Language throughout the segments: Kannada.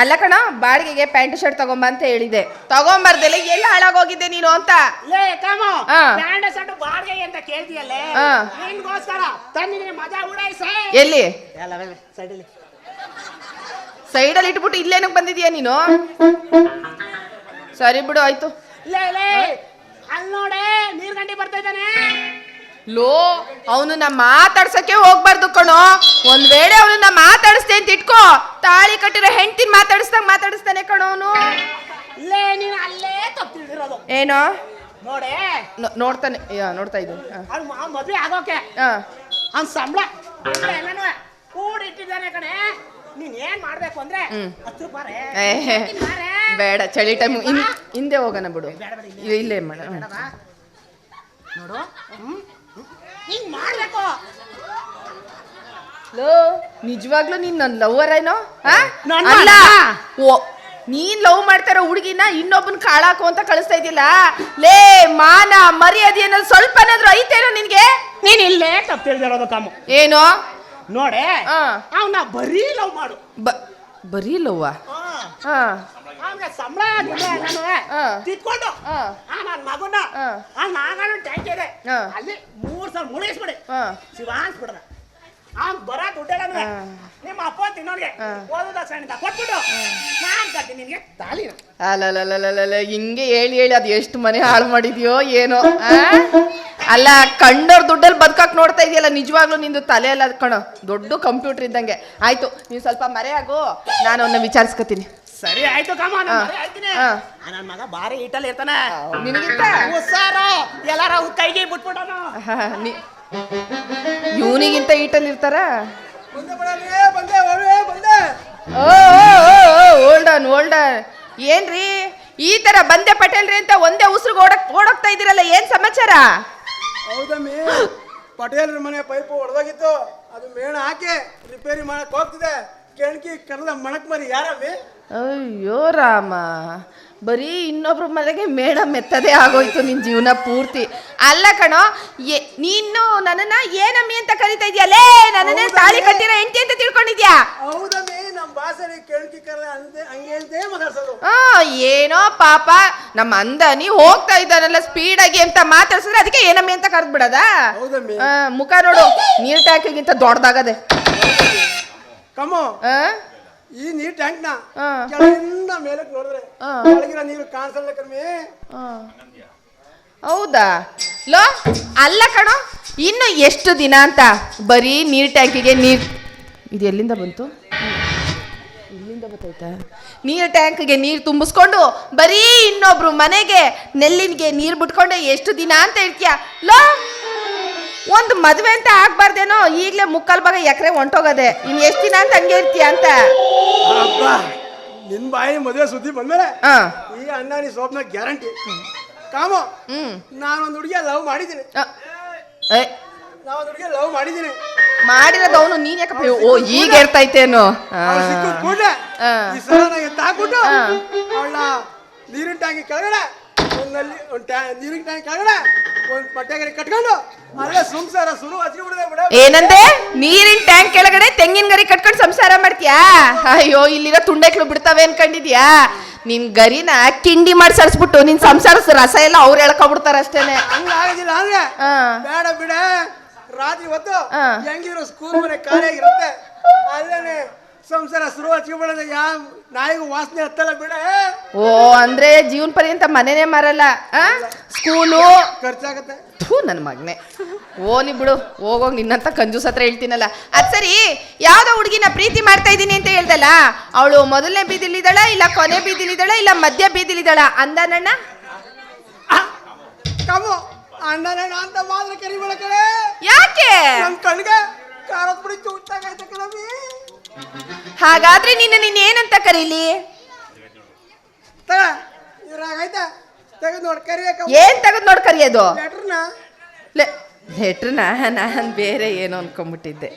ಅಲ್ಲ ಕಣ ಬಾಡಿಗೆಗೆ ಪ್ಯಾಂಟ್ ಶರ್ಟ್ ತಗೊಂಬ ಅಂತ ಹೇಳಿದೆ. ತಗೊಂಬರ್ದಲ್ಲ ಎಲ್ಲ ಹಾಳಾಗೋಗಿದ್ದೆ ನೀನು ಅಂತ? ಲೇ ಕಾಮ ಹಾ. ಶರ್ಟ್ ಸಟ್ಟು ಬಾಡಿಗೆ ಅಂತ ಕೇಳ್ತೀಯಲ್ಲೇ? ಹಾ. ನಿನ್ಗೋಸ್ಕರ ತಂದಿದ್ದೀನಿ ಮಜಾ ಉಡಾಯಿಸೆ. ಎಲ್ಲಿ? ಎಲ್ಲ ಸೈಡಲ್ಲಿ ಸೈಡಲ್ಲಿ ಇಟ್ಬಿಟ್ಟು ಇಲ್ಲೇನಕ್ಕೆ ಬಂದಿದ್ಯಾ ನೀನು? ಸರಿ ಬಿಡು ಆಯ್ತು. ಲೇ ಲೇ ಅಲ್ಲಿ ನೋಡೆ ನೀರ್ ಗಂಟೆ ಬರ್ತಾ ಇದ್ದಾನೆ. ಲೋ ಅವನನ್ನ ಮಾತಾಡ್ಸಕ್ಕೆ ಹೋಗ್ಬಾರ್ದು ಕಣೋ. ಒಂದ್ ವೇಳೆ ಅವನನ್ನ ಮಾತಾಡಿಸ್ತೇ ಅಂತ ಇಟ್ಕೋ ತಾಳಿ ಕಟ್ಟಿರೋ ಹೆಂಡತಿ ಮಾತಾಡಿಸ್ದಂಗ್ ಮಾತಾಡಿಸ್ತಾನೆ ಕಣೋ ಅವನು. ಲೇ ನೀನು ಅಲ್ಲೇ ತಪ್ಪು ತಿಳಿದಿರೋದು ಏನೋ? ನೋಡೆ. ನೋ- ನೋಡ್ತಾನೆ ಯಾ, ನೋಡ್ತಾ ಇದ್ದೀನಿ ಅವ್ನು ಮದ್ವೆ ಆಗೋಕೆ. ಅವ್ನ್ ಸಂಬಳ. ಎಲ್ಲಾನು ಕೂಡಿಟ್ಟಿದ್ದಾನೆ ಕಣೆ. ನೀನ್ ಏನ್ ಮಾಡ್ಬೇಕು ಅಂದ್ರೆ ಹ್ಮ್. ಹತ್ತು ಬಾರೆ. ಏ, ಹತ್ತಿರ ಬಾರೆ. ಬೇಡ ಚಳಿ ಟೈಮ್. ಹಿಂದೆ ಹೋಗೋಣ ಬಿಡು. ಬೇಡ, ಬೇಡ, ಇಲ್ಲೇ. ಮಾಡ? ನೋಡು. ಹ್ಮ್. ಹಿಂಗ್ ಮಾಡ್ಬೇಕು. ಲೋ ನಿಜವಾಗ್ಲೂ ನೀನ್ ನನ್ನ ಲವರ್ ಏನೋ? ನನ್ ಅಲ್ಲ. ಓ ನೀನ್ ಲವ್ ಮಾಡ್ತಾರ ಹುಡುಗಿನ ಇನ್ನೊಬ್ಬನ ಕಾಳಾಕು ಅಂತ ಕಳಿಸ್ತಾ ಇದ್ದಿಲ್ಲ ಲೇ ಮಾನ ಮರ್ಯಾದೆ ಅನ್ನೋದು ಸ್ವಲ್ಪನಾದ್ರೂ ಐತೇನೋ ನಿನ್ಗೆ? ನೀನ್ ಇಲ್ಲೇ ತಪ್ಪು ತಿಳಿದಿರೋದು ಕಾಮು. ಏನೋ? ನೋಡೆ ಹಾ. ಅವನ ಬರೀ ಲವ್ ಮಾಡು. ಬ ಬರೀ ಲವ್ವಾ ಹಾ. ಅವನಿಗೆ ಸಂಬಳ ಗಿಂಬಳ ಎಲ್ಲಾನು ಆ. ತಿತ್ಕೊಂಡು ಆ. ಆ ನನ್ ಮಗನ ಆ. ಆ ನಾಗನ ಟ್ಯಾಂಕ್ ಇದೆ ಅಲ್ಲಿ ಮೂರ್ ಸಲ ಮುಳುಗಿಸ್ಬಿಡಿ. ಹಾ. ಶಿವ ಅನ್ಸ್ಬಿಡ್ದ. ಅವ್ನ್ ಬರ ದುಡ್ಡೆಲ್ಲ ನಿಮ್ಮ ಅಪ್ಪ ತಿನ್ನೋನ್ಗೆ ಆ. ಓದೋದ ಸಣ್ಣ ಕೊಟ್ಬಿಟ್ಟು ನಾನ್ ಕಟ್ತೀನಿ ನಿನ್ಗೆ ತಾಲಿನ ಅಲ್ಲಲ್ಲಲ್ಲಲ್ಲ ಹಿಂಗೆ ಹೇಳಿ ಹೇಳಿ ಅದು ಎಷ್ಟು ಮನೆ ಹಾಳು ಮಾಡಿದ್ಯೋ ಏನೋ ಅಲ್ಲ ಕಂಡೋರ್ ದುಡ್ಡಲ್ಲಿ ಬದುಕಕ್ ನೋಡ್ತಾ ಇದೆಯಲ್ಲ ನಿಜವಾಗ್ಲೂ ನಿಂದು ತಲೆ ಎಲ್ಲ ಕಣೋ ದೊಡ್ಡ ಕಂಪ್ಯೂಟರ್ ಇದ್ದಂಗೆ. ಆಯ್ತು ನೀವು ಸ್ವಲ್ಪ ಮರೆಯಾಗು ನಾನು ಅವನ್ನ ವಿಚಾರಿಸ್ಕೊತೀನಿ. ಸರಿ ಆಯ್ತು ಕಾಮ ನನ್ನ ಮಗ ಬಾರಿ ಇಟ್ಟಲ್ಲಿ ಇರ್ತಾನೆ. ನಿನಗಿಂತ? ಹುಷಾರು. ಎಲ್ಲಾರ ಕೈಗೆ ಬಿಟ್ಬಿಡೋಣ ಇವನಿಗಿಂತ ಈಟಲ್ಲಿ ಇರ್ತಾರ? ಓಲ್ಡನ್ ಓಲ್ಡನ್ ಏನ್ರಿ? ಈ ತರ ಬಂದೆ ಪಟೇಲ್ರಿ ಅಂತ ಒಂದೇ ಉಸಿರು ಓಡಕ್ ಓಡೋಗ್ತಾ ಇದೀರಲ್ಲ ಏನ್ ಸಮಾಚಾರ? ಹೌದಮ್ಮಿ ಪಟೇಲ್ರ ಮನೆ ಪೈಪು ಹೊಡೆದೋಗಿತ್ತು ಅದು ಮೇಣ ಹಾಕಿ ರಿಪೇರಿ ಮಾಡಕ್ ಹೋಗ್ತಿದೆ. ಕೆಣಕಿ ಕರ್ಲ ಮಣಕ್ ಮರಿ ಯಾರಮ್ಮಿ ಅಯ್ಯೋ ರಾಮ ಬರೀ ಇನ್ನೊಬ್ರ ಮನೆಗೆ ಮೇಡ ಮೆತ್ತದೇ ಆಗೋಯ್ತು ನಿನ್ ಜೀವನ ಪೂರ್ತಿ. ಅಲ್ಲ ಕಣೋ ಏ ನೀನು ನನ್ನನ್ನ ಏನಮ್ಮಿ ಅಂತ ಕರಿತಾ ಇದೆಯಲ್ಲೇ ನನ್ನನ್ನೇ ತಾಳಿ ಕಟ್ಟಿರೋ ಹೆಂಡತಿ ಅಂತ ತಿಳ್ಕೊಂಡಿದ್ಯಾ? ಹೌದಮ್ಮಿ ನಮ್ಮ ಭಾಷೆ ಕೆಣಕಿ ಕರ್ದ ಅಂದೆ ಹಂಗೆ ಹೇಳ್ತೇ ಮಾತಾಡ್ಸೋದು. ಆ ಏನೋ ಪಾಪ ನಮ್ಮ ಅಂದನಿ ಹೋಗ್ತಾ ಇದ್ದಾನಲ್ಲ ಸ್ಪೀಡಾಗಿ ಅಂತ ಮಾತಾಡ್ಸಿದ್ರೆ ಅದಕ್ಕೆ ಏನಮ್ಮಿ ಅಂತ ಕರೆದ್ ಬಿಡದ ಹೌದಮ್ಮಿ ಮುಖ ನೋಡು ನೀರ್ ಟ್ಯಾಂಕಿಗಿಂತ ದೊಡ್ಡದಾಗದೆ. ಕಮ್ಮು? ಈ ನೀರ್ ಟ್ಯಾಂಕ್ನ. ಕೆಳಗಿಂದ ಮೇಲಕ್ ನೋಡಿದ್ರೆ. ಕೆಳಗಿನ ನೀರು ಕಾಣಿಸಲ್ಲ ಕಮ್ಮಿ ಹೌದಾ? ಲೋ ಅಲ್ಲ ಕಣೋ ಇನ್ನು ಎಷ್ಟು ದಿನ ಅಂತ? ಬರೀ ನೀರ್ ಟ್ಯಾಂಕಿಗೆ ನೀರ್ ಇದು ಎಲ್ಲಿಂದ ಬಂತು? ಇಲ್ಲಿಂದ ಬರ್ತೈತಾ ನೀರ್ ಟ್ಯಾಂಕ್ಗೆ ನೀರು ತುಂಬಿಸ್ಕೊಂಡು ಬರೀ ಇನ್ನೊಬ್ರು ಮನೆಗೆ ನೆಲ್ಲಿನಿಗೆ ನೀರು ಬಿಟ್ಕೊಂಡು ಎಷ್ಟು ದಿನ ಅಂತ ಹೇಳ್ತೀಯ? ಲೋ ಒಂದು ಮದುವೆ ಅಂತ ಆಗ್ಬಾರ್ದೇನೋ ಈಗಲೇ ಮುಕ್ಕಲ್ ಭಾಗ ಎಕರೆ ಹೊಂಟೋಗದೆ. ಇನ್ ಎಷ್ಟು ದಿನ ಅಂತ ಹಂಗೆ ಇರ್ತೀಯ ಅಂತ? ಅಪ್ಪ ನಿನ್ ಬಾಯಿ ಮದುವೆ ಸುದ್ದಿ ಬಂದ್ಮೇಲೆ ಹಾ. ಈ ಅಣ್ಣ ನೀ ಸೋಪ್ನ ಗ್ಯಾರಂಟಿ. ಕಾಮ ಹ್ಮ್. ನಾನೊಂದು ಹುಡುಗಿಯ ಲವ್ ಮಾಡಿದ್ದೀನಿ. ಆ. ಏ. ನಾವೊಂದು ಹುಡುಗಿಯ ಲವ್ ಮಾಡಿದ್ದೀನಿ. ಮಾಡಿರೋದು ಅವನು ನೀನ್ ಯಾಕಪ್ಪ ಓ ಈಗ ಇರ್ತೈತೇನು ಅವ್ಳು ಸಿಕ್ಕಿದ ಕೂಡ್ಲೆ. ಆ. ಈ ಸಲ ನನಗೆ ತಾಕ್ಬಿಟ್ಟು ಆ. ಅವಳ ನೀರಿನ ಟ್ಯಾಂಕಿ ಕೆಳಗಡೆ ಒಂದಲ್ಲಿ ಒಂದು ಟ್ಯಾ ನೀರಿನ ಟ್ಯಾಂಕ್ ಕೆಳಗಡೆ ಏನಂದೆ? ನೀರಿನ ಟ್ಯಾಂಕ್ ಕೆಳಗಡೆ ತೆಂಗಿನ ಗರಿ ಕಟ್ಕೊಂಡು ಸಂಸಾರ ಮಾಡ್ತೀಯಾ? ಅಯ್ಯೋ ಇಲ್ಲಿರೋ ತುಂಡೆಕ್ಳು ಬಿಡ್ತಾವೆ ಅನ್ಕೊಂಡಿದ್ಯಾ? ನಿನ್ ಗರಿನ ಕಿಂಡಿ ಮಾಡಿ ಸರಿಸ್ಬಿಟ್ಟು ನಿನ್ ಸಂಸಾರ ರಸ ಎಲ್ಲ ಅವ್ರು ಎಳ್ಕೊಬಿಡ್ತಾರ ಅಷ್ಟೇನೆ. ಅಂದ್ರೆ. ಬೇಡ ಬಿಡ. ರಾತ್ರಿ ಹೊತ್ತು ಹೆಂಗಿರೋ ಹೆಂಗಿದ್ರು ಸ್ಕೂಲ್ ಮನೆ ಖಾಲಿಯಾಗಿರುತ್ತೆ ಅಲ್ಲೇನೆ ಸಂಸಾರ ಶುರು ಹಚ್ಕೊಂಡ್ಬಿಡೋದ ಯಾ ನಾಯಿಗೂ ವಾಸನೆ ಹತ್ತಲ್ಲ ಬಿಡ. ಓ ಅಂದ್ರೆ ಜೀವನ ಪರ್ಯಂತ ಮನೆನೇ ಮಾರಲ್ಲ ಆ? ಸ್ಕೂಲು? ಖರ್ಚಾಗತ್ತೆ. ಥೂ ನನ್ನ ಮಗನೆ. ನೀ ಬಿಡು ಹೋಗೋಗಿ ನಿನ್ನಂತ ಕಂಜೂಸ್ ಹತ್ರ ಹೇಳ್ತೀನಲ್ಲ. ಅದ್ ಸರಿ ಯಾವ್ದೋ ಹುಡುಗಿನ ಪ್ರೀತಿ ಮಾಡ್ತಾ ಇದ್ದೀನಿ ಅಂತ ಹೇಳ್ದಲ್ಲ? ಅವಳು ಮೊದಲನೇ ಬೀದಿಲಿದ್ದಾಳ ಇಲ್ಲ ಕೊನೆ ಬೀದಿಲಿದ್ದಾಳ ಇಲ್ಲ ಮಧ್ಯ ಬೀದಿಲಿದ್ದಾಳ? ಅಂದನಣ್ಣ? ಕಮ್ಮು ಅಣ್ಣನ ಅಂತ ಮಾತ್ರ ಕರಿಬೇಡ ಕಡೆ ಯಾಕೆ? ನನ್ ಕಣ್ಗೆ ಖಾರದ ಪುಡಿ ಚೂಟಾಗೈತೆ ಕಣಮ್ಮಿ ಹಾಗಾದ್ರೆ ನಿನ್ನ ನಿನ್ನ ಏನಂತ ಕರೀಲಿ? ತಗ ತೆಗೆದು ನೋಡಿ ಏನ್ ತೆಗೆದ್ ನೋಡ್ ಕರಿಯೋದು ಲೆಟ್ರ್ ನಾನ್ ಲೆಟ್ರನ್ನ ನಾನು ಬೇರೆ ಏನೋ ಅನ್ಕೊಂಬಿಟ್ಟಿದ್ದೆ.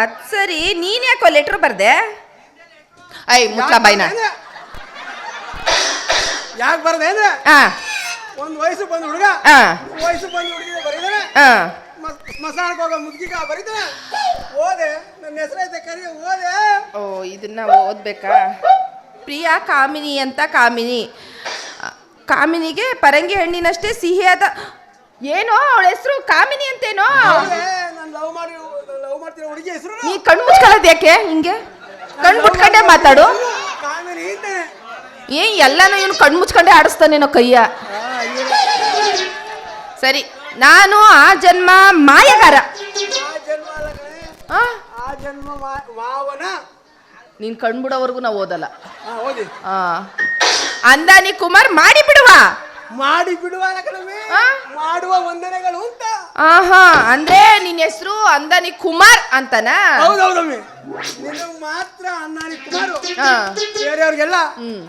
ಅದು ಸರಿ ನೀನ್ ಯಾಕೋ ಲೆಟ್ರ್ ಬರ್ದೆ? ಐ ಮುಟ್ಲಾ ಬಾಯ್ನ. ಯಾಕೆ ಬರ್ದೆ ಅಂದ್ರೆ? ಹಾಂ ಒಂದ್ ವಯಸ್ಸು ಬಂದ್ ಹುಡುಗ ಹಾಂ ವಯಸ್ಸು ಬಂದ್ ಹುಡುಗಿ ಬರೀದಾನೆ ಹಾಂ ಸ್ಮಶಾನಕ್ಕೆ ಹೋಗೋ ಮುದುಕಿಗ ಬರೀತಾನೆ. ಓದೆ ನನ್ನ ಹೆಸರೈತೆ ಕರಿ ಓದೆ. ಓ ಇದನ್ನ ಓದ್ಬೇಕಾ? ಪ್ರಿಯಾ ಕಾಮಿನಿ ಅಂತ ಕಾಮಿನಿ. ಕಾಮಿನಿಗೆ ಪರಂಗಿ ಹಣ್ಣಿನಷ್ಟೇ ಸಿಹಿಯಾದ ಏನೋ ಅವಳ ಹೆಸರು ಕಾಮಿನಿ ಅಂತೇನೋ? ನಾನು ಲವ್ ಮಾಡಿ ಲವ್ ಮಾಡ್ತಿರೋ ಹುಡುಗಿ ಹೆಸರು ನೀ ಕಣ್ಣು ಮುಚ್ಕೊಳ್ಳೋದು ಯಾಕೆ ಹಿಂಗೆ? ಕಣ್ಣು ಮುಟ್ಕೊಂಡೆ ಮಾತಾಡು. ಕಾಮಿನಿ ಅಂತಾನೆ. ಏ ಎಲ್ಲಾನು ಇವನು ಕಣ್ಣು ಮುಚ್ಕೊಂಡೆ ಆಡಿಸ್ತಾನೇನೋ ಕೈಯ. ಸರಿ. ನಾನು ಆ ಜನ್ಮ ಮಾಯಗಾರ. ಆ ಜನ್ಮ ಅಲ್ಲ ಕಣೆ. ಆ? ಆ ಜನ್ಮ ಮಾ- ಮಾವನ ನೀನ್ ಕಣ್ಬಿಡೋವರೆಗೂ ನಾವು ಓದಲ್ಲ. ಓದಿ. ಆ. ಅಂದಾನಿ ಕುಮಾರ್ ಮಾಡಿ ಬಿಡುವ ಮಾಡಿ ಬಿಡುವ ಕಣಮೆ ಆ? ಮಾಡುವ ವಂದನೆಗಳು ಅಂತ ಆಹಾ ಅಂದ್ರೆ ನಿನ್ ಹೆಸರು ಅಂದಾನಿ ಕುಮಾರ್ ಅಂತನಾ? ಹೌದೌದಮ್ಮಿ. ಮಾತ್ರ ಅಂದಾನಿ ಕುಮಾರು. ಆ. ಬೇರೆಯವ್ರಿಗೆಲ್ಲ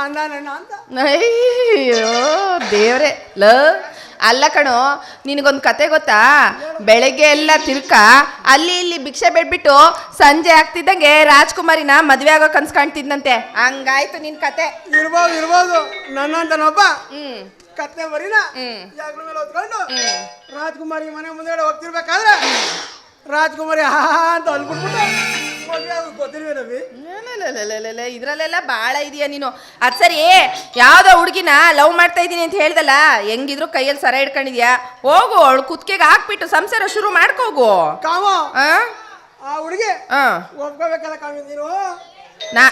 ಅಣ್ಣನಣ್ಣ ಅಂತ. ಅಯ್ಯೋ ದೇವ್ರೆ. ಲ ಅಲ್ಲ ಕಣು ನಿನಗೊಂದು ಕತೆ ಗೊತ್ತಾ? ಬೆಳಗ್ಗೆ ಎಲ್ಲ ತಿರ್ಕ ಅಲ್ಲಿ ಇಲ್ಲಿ ಭಿಕ್ಷೆ ಬಿಡ್ಬಿಟ್ಟು ಸಂಜೆ ಆಗ್ತಿದ್ದಂಗೆ ರಾಜ್ಕುಮಾರಿನ ಮದ್ವೆ ಆಗೋ ಕನ್ಸ್ ಕಾಣ್ತಿದ್ನಂತೆ. ಹಂಗಾಯ್ತು ನಿನ್ ಕತೆ. ಇರ್ಬೋದು ಇರ್ಬೋದು. ನನ್ನಂತನೊಬ್ಬ ಹ್ಮ್. ಕತ್ತೆ ಬರೀನ. ಮೇಲೆ ಹೊತ್ಕೊಂಡು. ರಾಜ್ಕುಮಾರಿ ಮನೆ ಮುಂದೆ ಹೋಗ್ತಿರ್ಬೇಕಾದ್ರೆ ರಾಜ್ಕುಮಾರಿ ಹಾ ಅಂತ ಅಲ್ಬಿಟ್ಬಿಟ್ಟು ಮದ್ವೆ ಆಗೋದು ಗೊತ್ತಿಲ್ವೇ ನವಿ ಲಲಲಲಲಲ, ಇದ್ರಲ್ಲೆಲ್ಲ ಬಾಳ ಇದೆಯಾ ನೀನು. ಅದ್ ಸರಿ ಯಾವ್ದೋ ಹುಡುಗಿನ ಲವ್ ಮಾಡ್ತಾ ಇದ್ದೀನಿ ಅಂತ ಹೇಳ್ದಲ್ಲ ಹೆಂಗಿದ್ರು ಕೈಯಲ್ಲಿ ಸರ ಹಿಡ್ಕೊಂಡಿದ್ಯಾ? ಹೋಗು ಅವಳು ಕುತ್ತಿಗೆಗೆ ಹಾಕ್ಬಿಟ್ಟು ಸಂಸಾರ ಶುರು ಮಾಡ್ಕೋಗು. ಕಾಮ ಆ? ಆ ಹುಡುಗಿ ಆ. ಒಪ್ಕೋಬೇಕಲ್ಲ ಕಾಮಿ ನೀನು? ನಾ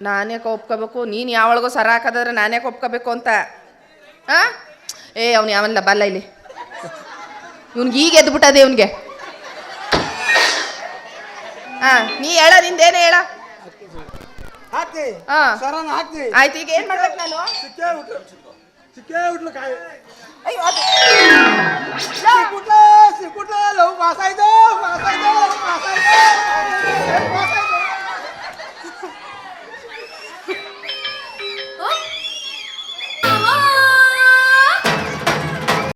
ನಾನೇ ಒಪ್ಕೋಬೇಕು? ನೀನು ಯಾವಳಿಗೋ ಸರ ಹಾಕೋದಾದ್ರೆ ನಾನೇ ಒಪ್ಕೋಬೇಕು ಅಂತ? ಆ? ಏ ಅವ್ನು ಯಾವಲ್ಲ ಬಲ್ಲ ಇಲ್ಲಿ? ಇವ್ನಿಗೆ ಈಗ ಎದ್ಬಿಟ್ಟದೆ ಇವನಿಗೆ. ಹಾ ನೀ ಹೇಳ ನಿಂದೇನೇ ಹೇಳ? ಹಾಕ್ತಿ ಹಾ. ಸರನ ಹಾಕ್ತಿ ಆಯ್ತು ಈಗ ಏನ್ ಮಾಡ್ಬೇಕು ನಾನು? ಸಿಕ್ಕೇ ಸಿಕ್ಕೇ ಕಾಯಿ. ಅಯ್ಯೋ ಅದು